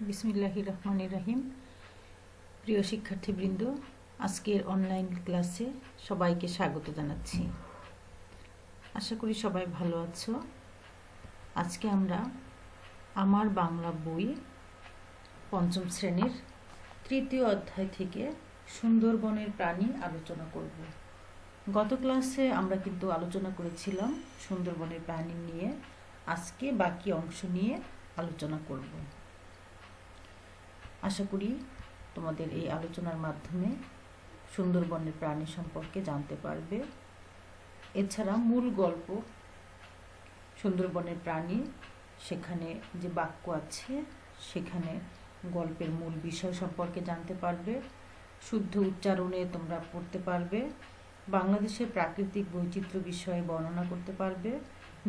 বিসমিল্লাহির রহমান রাহিম। প্রিয় শিক্ষার্থীবৃন্দ, আজকের অনলাইন ক্লাসে সবাইকে স্বাগত জানাচ্ছি। আশা করি সবাই ভালো আছো। আজকে আমরা আমার বাংলা বই পঞ্চম শ্রেণির তৃতীয় অধ্যায় থেকে সুন্দরবনের প্রাণী আলোচনা করব। গত ক্লাসে আমরা কিন্তু আলোচনা করেছিলাম সুন্দরবনের প্রাণী নিয়ে। আজকে বাকি অংশ নিয়ে আলোচনা করব। আশা করি তোমাদের এই আলোচনার মাধ্যমে সুন্দরবনের প্রাণী সম্পর্কে জানতে পারবে। এছাড়া মূল গল্প, সুন্দরবনের প্রাণী, সেখানে যে বাক্য আছে, সেখানে গল্পের মূল বিষয় সম্পর্কে জানতে পারবে। শুদ্ধ উচ্চারণে তোমরা পড়তে পারবে। বাংলাদেশের প্রাকৃতিক বৈচিত্র্য বিষয়ে বর্ণনা করতে পারবে।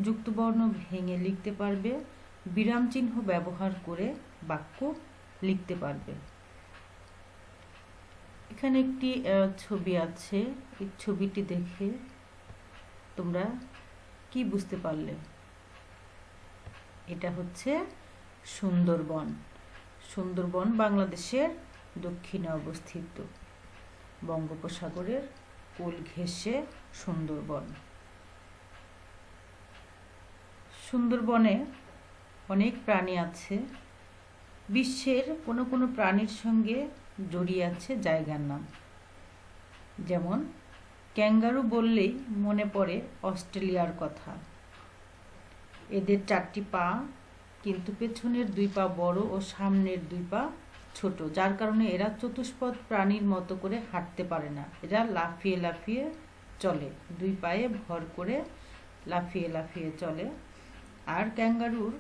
যুক্তবর্ণ ভেঙে লিখতে পারবে। বিরাম চিহ্ন ব্যবহার করে বাক্য লিখতে পারবে। এখানে একটি ছবি আছে। এই ছবিটি দেখে তোমরা কি বুঝতে পারলে? এটা হচ্ছে সুন্দরবন। সুন্দরবন বাংলাদেশের দক্ষিণে অবস্থিত। বঙ্গোপসাগরের কোল ঘেঁষে সুন্দরবন। সুন্দরবনে অনেক প্রাণী আছে। বিশ্বের কোনো কোনো প্রাণীর সঙ্গে জড়িয়ে আছে জায়গার নাম। যেমন, ক্যাঙ্গারু বললেই মনে পড়ে অস্ট্রেলিয়ার কথা। এদের চারটি পা কিন্তু পেছনের দুই পা বড় ও সামনের দুই পা ছোট, যার কারণে এরা চতুষ্পদ প্রাণীর মতো করে হাঁটতে পারে না। এরা লাফিয়ে লাফিয়ে চলে, দুই পায়ে ভর করে লাফিয়ে লাফিয়ে চলে। আর ক্যাঙ্গারুর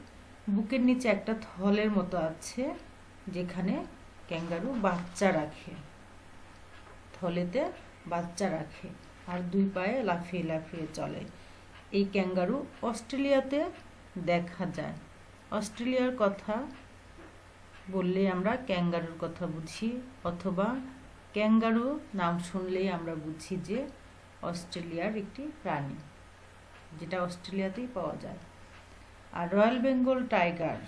বুকের নিচে একটা থলের মতো আছে, যেখানে ক্যাঙ্গারু বাচ্চা রাখে। থলেতে বাচ্চা রাখে আর দুই পায়ে লাফিয়ে লাফিয়ে চলে। এই ক্যাঙ্গারু অস্ট্রেলিয়াতে দেখা যায়। অস্ট্রেলিয়ার কথা বললে আমরা ক্যাঙ্গারুর কথা বুঝি, অথবা ক্যাঙ্গারু নাম শুনলেই আমরা বুঝি যে অস্ট্রেলিয়ার একটি প্রাণী, যেটা অস্ট্রেলিয়াতেই পাওয়া যায়। আর রয়্যাল বেঙ্গল টাইগার,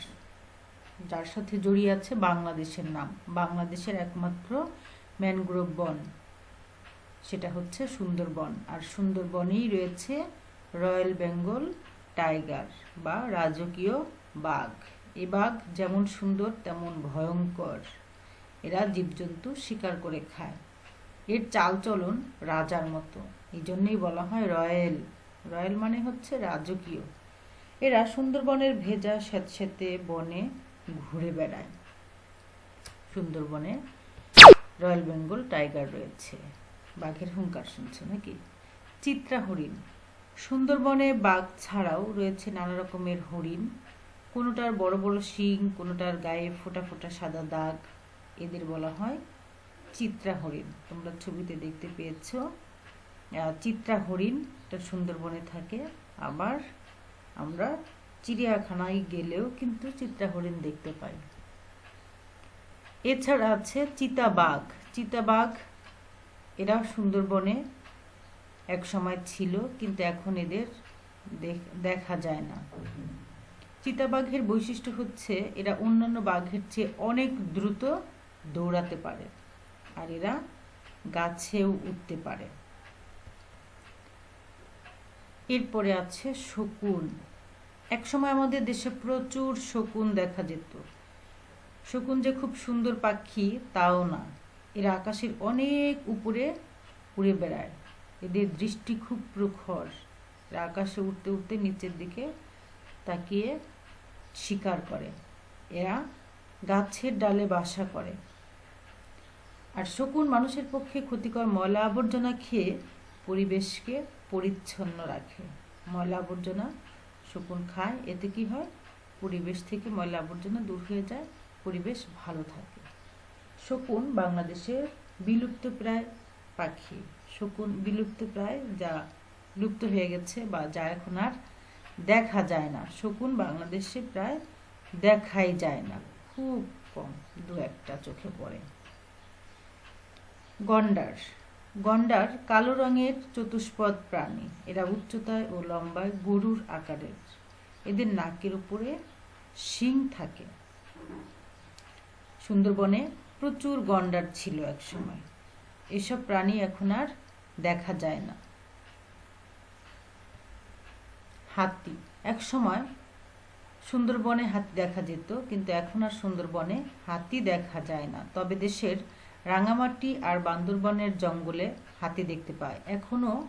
যার সাথে জড়িয়ে আছে বাংলাদেশের নাম। বাংলাদেশের একমাত্র ম্যানগ্রোভ বন, সেটা হচ্ছে সুন্দরবন। আর সুন্দরবনেই রয়েছে রয়্যাল বেঙ্গল টাইগার বা রাজকীয় বাঘ। এ বাঘ যেমন সুন্দর, তেমন ভয়ঙ্কর। এরা জীবজন্তু শিকার করে খায়। এর চালচলন রাজার মতো। এই জন্যই বলা হয় রয়্যাল। রয়্যাল মানে হচ্ছে রাজকীয়। এরা সুন্দরবনের ভেজা স্যাঁতস্যাঁতে বনে ঘুরে বেড়ায়। সুন্দরবনে রয়্যাল বেঙ্গল টাইগার রয়েছে। বাঘের হুঙ্কার শুনছে নাকি? চিত্রা হরিণ। সুন্দরবনে বাঘ ছাড়াও রয়েছে নানা রকমের হরিণ। কোনোটার বড় বড় শিং, কোনোটার গায়ে ফোটা ফোটা সাদা দাগ। এদের বলা হয় চিত্রা হরিণ। তোমরা ছবিতে দেখতে পেয়েছ। চিত্রা হরিণ। এটা সুন্দরবনে থাকে। আবার আমরা চিড়িয়াখানায় গেলেও কিন্তু চিত্রা হরিণ দেখতে পাই। এছাড়া আছে চিতাবাঘ। চিতাবাঘ এরা সুন্দরবনে এক সময় ছিল, কিন্তু এখন এদের দেখা যায় না। চিতাবাঘের বৈশিষ্ট্য হচ্ছে এরা অন্যান্য বাঘের চেয়ে অনেক দ্রুত দৌড়াতে পারে আর এরা গাছেও উঠতে পারে। এরপরে আছে শকুন। একসময় আমাদের দেশে প্রচুর শকুন দেখা যেত। শকুন যে খুব সুন্দর পাখি, তাও না। এরা আকাশের অনেক উপরে উড়ে বেড়ায়। এদের দৃষ্টি খুব প্রখর। এরা আকাশে উঠতে উঠতে নিচের দিকে তাকিয়ে শিকার করে। এরা গাছের ডালে বাসা করে। আর শকুন মানুষের পক্ষে ক্ষতিকর ময়লা আবর্জনা খেয়ে পরিবেশকে পরিচ্ছন্ন রাখে। ময়লা আবর্জনা শকুন খায়, এতে কি হয়? পরিবেশ থেকে ময়লা আবর্জনা দূর হয়ে যায়, পরিবেশ ভালো থাকে। শকুন বাংলাদেশের বিলুপ্ত প্রায় পাখি। শকুন বিলুপ্ত প্রায় যা লুপ্ত হয়ে গেছে বা যা এখন আর দেখা যায় না। শকুন বাংলাদেশে প্রায় দেখাই যায় না। খুব কম, দু একটা চোখে পড়ে। গন্ডার। গন্ডার কালো রঙের চতুষ্পদ প্রাণী। এরা উচ্চতায় ও লম্বায় গরুর আকারের। এদের নাকের উপরে শিং থাকে। সুন্দরবনে প্রচুর গন্ডার ছিল এক সময় এসব প্রাণী এখন আর দেখা যায় না। হাতি। এক সময় সুন্দরবনে হাতি দেখা যেত, কিন্তু এখন আর সুন্দরবনে হাতি দেখা যায় না। তবে দেশের রাঙামাটি আর বান্দরবনের জঙ্গলে হাতি দেখতে পায়। এখনও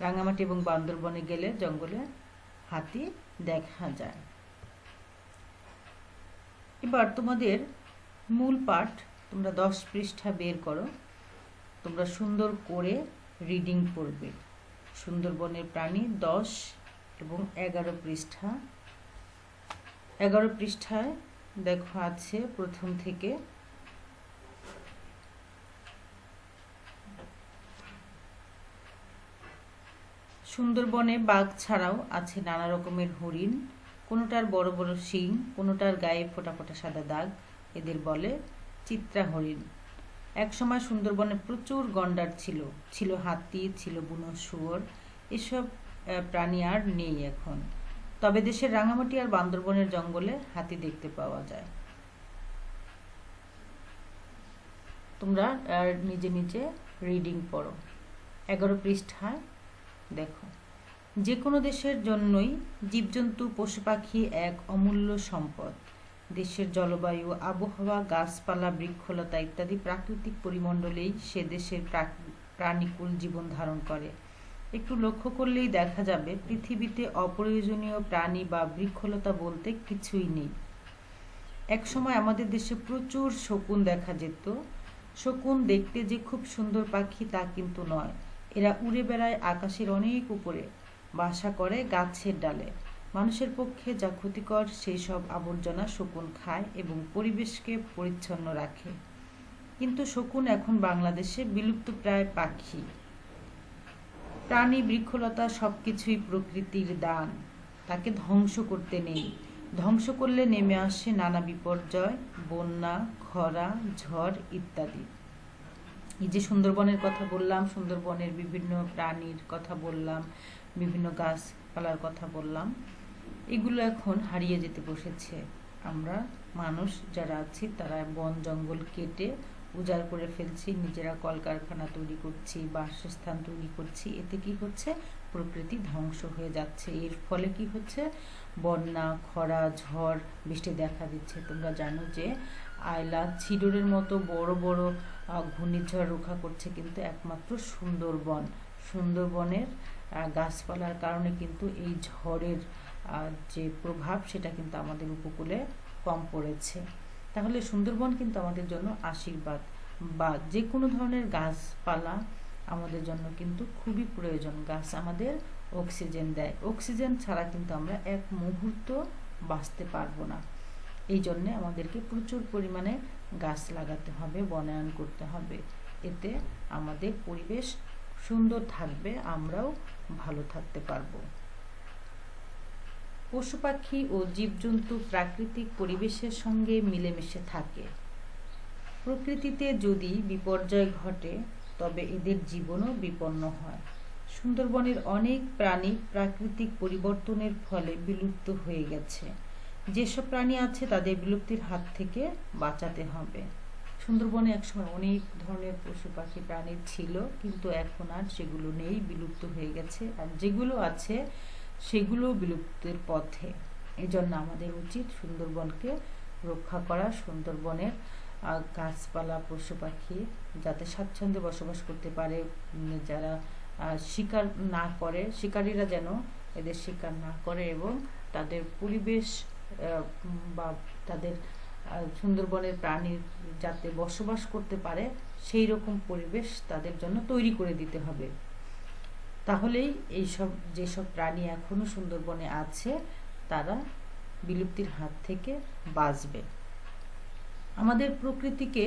রাঙামাটি এবং বান্দরবনে গেলে জঙ্গলে হাতি দেখা যায়। এবার তোমাদের মূল পাঠ তোমরা দশ পৃষ্ঠা বের করো। তোমরা সুন্দর করে রিডিং পড়বে। সুন্দরবনের প্রাণী দশ এবং এগারো পৃষ্ঠা। এগারো পৃষ্ঠায় দেখো আছে প্রথম থেকে সুন্দরবনে বাঘ ছাড়াও আছে নানা রকমের হরিণ। কোনোটার বড় বড় শিং, কোনোটার গায়ে ফোটা ফোটা সাদা দাগ, এদের বলে চিত্রা হরিণ। একসময় সুন্দরবনে প্রচুর গন্ডার ছিল। ছিল হাতি, ছিল বুনো শুয়োর, এসব প্রাণী আর নেই এখন। তবে দেশের রাঙামাটি আর বান্দরবনের জঙ্গলে হাতি দেখতে পাওয়া যায়। তোমরা নিজে নিজে রিডিং পড়ো। এগারো পৃষ্ঠায় দেখো। যে কোনো দেশের জন্যই জীবজন্তু, পশু পাখি এক অমূল্য সম্পদ। দেশের জলবায়ু, আবহাওয়া, গাছপালা, বৃক্ষলতা ইত্যাদি প্রাকৃতিক পরিমণ্ডলেই সে দেশের প্রাণীকুল জীবন ধারণ করে। একটু লক্ষ্য করলেই দেখা যাবে, পৃথিবীতে অপ্রয়োজনীয় প্রাণী বা বৃক্ষলতা বলতে কিছুই নেই। একসময় আমাদের দেশে প্রচুর শকুন দেখা যেত। শকুন দেখতে যে খুব সুন্দর পাখি তা কিন্তু নয়। এরা উড়ে বেড়ায় আকাশের অনেক উপরে, বাসা করে গাছের ডালে। মানুষের পক্ষে যা ক্ষতিকর, সেই সব আবর্জনা শকুন খায় এবং পরিবেশকে পরিচ্ছন্ন রাখে। কিন্তু শকুন এখন বাংলাদেশে বিলুপ্ত প্রায় পাখি। প্রাণী বৃক্ষলতা সব কিছুই প্রকৃতির দান। তাকে ধ্বংস করতে নেই। ধ্বংস করলে নেমে আসে নানা বিপর্যয়, বন্যা, খরা, ঝড় ইত্যাদি। এই যে সুন্দরবনের কথা বললাম, সুন্দরবনের বিভিন্ন প্রাণীর কথা বললাম, বিভিন্ন গাছপালার কথা বললাম, এগুলো এখন হারিয়ে যেতে বসেছে। আমরা মানুষ যারা আছি, তারা বন জঙ্গল কেটে উজাড় করে ফেলছি, নিজেরা কলকারখানা তৈরি করছি, বাসস্থান তৈরি করছি, এতে কি হচ্ছে? প্রকৃতি ধ্বংস হয়ে যাচ্ছে। এর ফলে কি হচ্ছে? বন্যা, খরা, ঝড়, বৃষ্টি দেখা দিচ্ছে। তোমরা জানো যে আয়লা ছিডোরের মতো বড় বড় ঘূর্ণিঝড় রক্ষা করছে কিন্তু একমাত্র সুন্দরবন। সুন্দরবনের গাছপালার কারণে কিন্তু এই ঝড়ের যে প্রভাব সেটা কিন্তু আমাদের উপকূলে কম পড়েছে। তাহলে সুন্দরবন কিন্তু আমাদের জন্য আশীর্বাদ বা যে কোনো ধরনের গাছপালা আমাদের জন্য কিন্তু খুবই প্রয়োজন। গাছ আমাদের অক্সিজেন দেয়। অক্সিজেন ছাড়া কিন্তু আমরা এক মুহূর্ত বাঁচতে পারব না। এই জন্যে আমাদেরকে প্রচুর পরিমাণে গাছ লাগাতে হবে, বনায়ন করতে হবে। এতে আমাদের পরিবেশ সুন্দর থাকবে, আমরাও ভালো থাকতে পারব। পশু পাখি ও জীবজন্তু প্রাকৃতিক পরিবেশের সঙ্গে মিলেমিশে থাকে। প্রকৃতিতে যদি বিপর্যয় ঘটে, তবে এদের জীবনও বিপন্ন হয়। সুন্দরবনের অনেক প্রাণী প্রাকৃতিক পরিবর্তনের ফলে বিলুপ্ত হয়ে গেছে। যেসব প্রাণী আছে তাদের বিলুপ্তির হাত থেকে বাঁচাতে হবে। সুন্দরবনে একসময় অনেক ধরনের পশু পাখি প্রাণী ছিল, কিন্তু এখন আর সেগুলো নেই, বিলুপ্ত হয়ে গেছে। আর যেগুলো আছে, সেগুলো বিলুপ্তির পথে। এই জন্য আমাদের উচিত সুন্দরবনকে রক্ষা করা, সুন্দরবনের গাছপালা, পশু পাখি যাতে স্বাচ্ছন্দ্যে বসবাস করতে পারে। যারা শিকার না করে, শিকারীরা যেন এদের শিকার না করে এবং তাদের পরিবেশ বা তাদের সুন্দরবনের প্রাণীর যাতে বসবাস করতে পারে, সেই রকম পরিবেশ তাদের জন্য তৈরি করে দিতে হবে। তাহলেই এইসব, যেসব প্রাণী এখনও সুন্দরবনে আছে, তারা বিলুপ্তির হাত থেকে বাঁচবে। আমাদের প্রকৃতিকে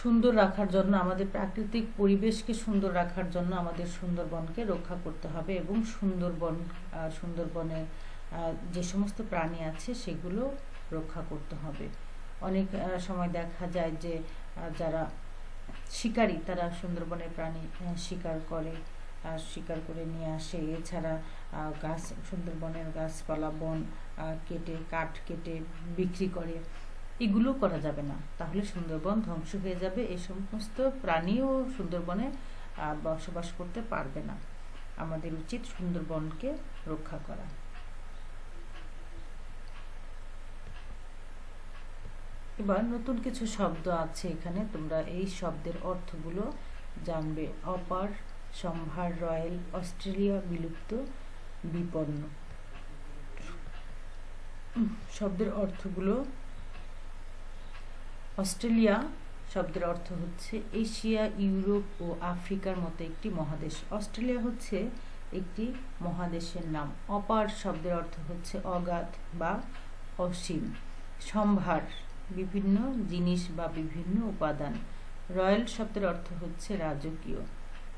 সুন্দর রাখার জন্য, আমাদের প্রাকৃতিক পরিবেশকে সুন্দর রাখার জন্য আমাদের সুন্দরবনকে রক্ষা করতে হবে এবং সুন্দরবন সুন্দরবনের যে সমস্ত প্রাণী আছে সেগুলো রক্ষা করতে হবে। অনেক সময় দেখা যায় যে যারা শিকারী, তারা সুন্দরবনের প্রাণী শিকার করে, আর শিকার করে নিয়ে আসে। এছাড়া গাছ, সুন্দরবনের গাছপালা, বন কেটে, কাঠ কেটে বিক্রি করে, এগুলো করা যাবে না। তাহলে সুন্দরবন ধ্বংস হয়ে যাবে। এই সমস্ত প্রাণীও সুন্দরবনে বসবাস করতে পারবে না। আমাদের উচিত সুন্দরবনকে রক্ষা করা। এবার নতুন কিছু শব্দ আছে এখানে। তোমরা এই শব্দের অর্থগুলো জানবে। অপার, সম্ভার রয়্যাল অস্ট্রেলিয়া, বিলুপ্ত, বিপন্ন। শব্দের অর্থগুলো অস্ট্রেলিয়া, শব্দের অর্থ হচ্ছে এশিয়া, ইউরোপ ও আফ্রিকার মতো একটি মহাদেশ। অস্ট্রেলিয়া হচ্ছে একটি মহাদেশের নাম। অপার শব্দের অর্থ হচ্ছে অগাধ বা অসীম। সম্ভার বিভিন্ন জিনিস বা বিভিন্ন উপাদান। রয়্যাল শব্দের অর্থ হচ্ছে রাজকীয়।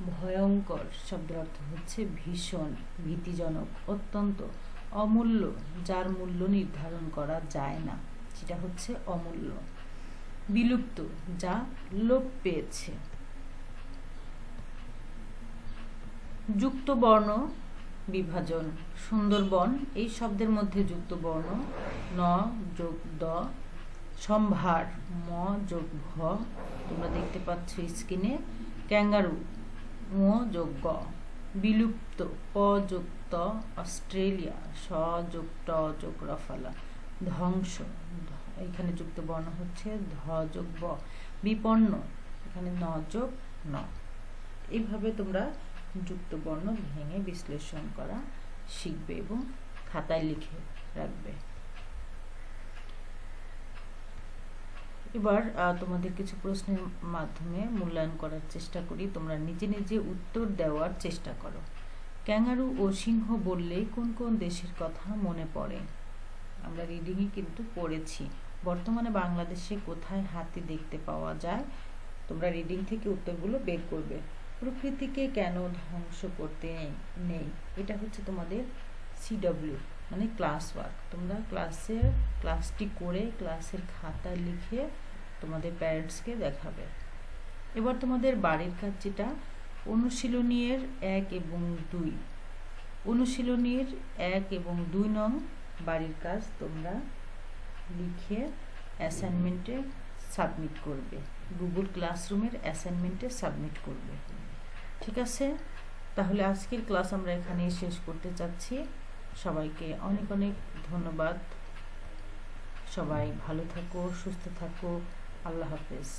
ভয়ঙ্কর শব্দের অর্থ হচ্ছে ভীষণ, ভীতিজনক, অত্যন্ত অমূল্য, যার মূল্য নির্ধারণ করা যায় না। সেটা হচ্ছে অমূল্য। বিলুপ্ত, যা লোপ পেয়েছে। যুক্ত বর্ণ বিভাজন। সুন্দরবন, এই শব্দের মধ্যে যুক্ত বর্ণ ন যোগ দ সম্ভার ম যোগ ভ তোমরা দেখতে পাচ্ছ স্ক্রিনে ক্যাঙ্গারু ম যোগ গ। বিলুপ্ত, প যোগ ত, অস্ট্রেলিয়া, স যোগ ট যোগ রফালা। ধ্বংস এখানে যুক্ত বর্ণ হচ্ছে ধ যোগ ব। বিপন্ন, এখানে ন যোগ ন। এইভাবে তোমরা যুক্ত বর্ণ ভেঙে বিশ্লেষণ করা শিখবে এবং খাতায় লিখে রাখবে। এবার তোমাদের কিছু প্রশ্নের মাধ্যমে মূল্যায়ন করার চেষ্টা করি। তোমরা নিজে নিজে উত্তর দেওয়ার চেষ্টা করো। ক্যাঙ্গারু ও সিংহ বললে কোন কোন দেশের কথা মনে পড়ে? আমরা রিডিংয়ে কিন্তু পড়েছি। বর্তমানে বাংলাদেশে কোথায় হাতি দেখতে পাওয়া যায়? তোমরা রিডিং থেকে উত্তরগুলো বের করবে। প্রকৃতিকে কেন ধ্বংস করতে নেই- এটা হচ্ছে তোমাদের সিডব্লিউ মানে ক্লাস ওয়ার্ক তোমরা ক্লাসের ক্লাসটি করে ক্লাসের খাতা লিখে তোমাদের প্যারেন্টসকে দেখাবে। এবার তোমাদের বাড়ির কাজ যেটা অনুশীলনীর এক এবং দুই। অনুশীলনীর এক এবং দুই নং বাড়ির কাজ তোমরা লিখে অ্যাসাইনমেন্টে সাবমিট করবে। গুগল ক্লাসরুমের অ্যাসাইনমেন্টে সাবমিট করবে। ঠিক আছে? তাহলে আজকের ক্লাস আমরা এখানেই শেষ করতে চাচ্ছি। সবাইকে অনেক অনেক ধন্যবাদ। সবাই ভালো থাকো সুস্থ থাকো। আল্লাহ হাফেজ।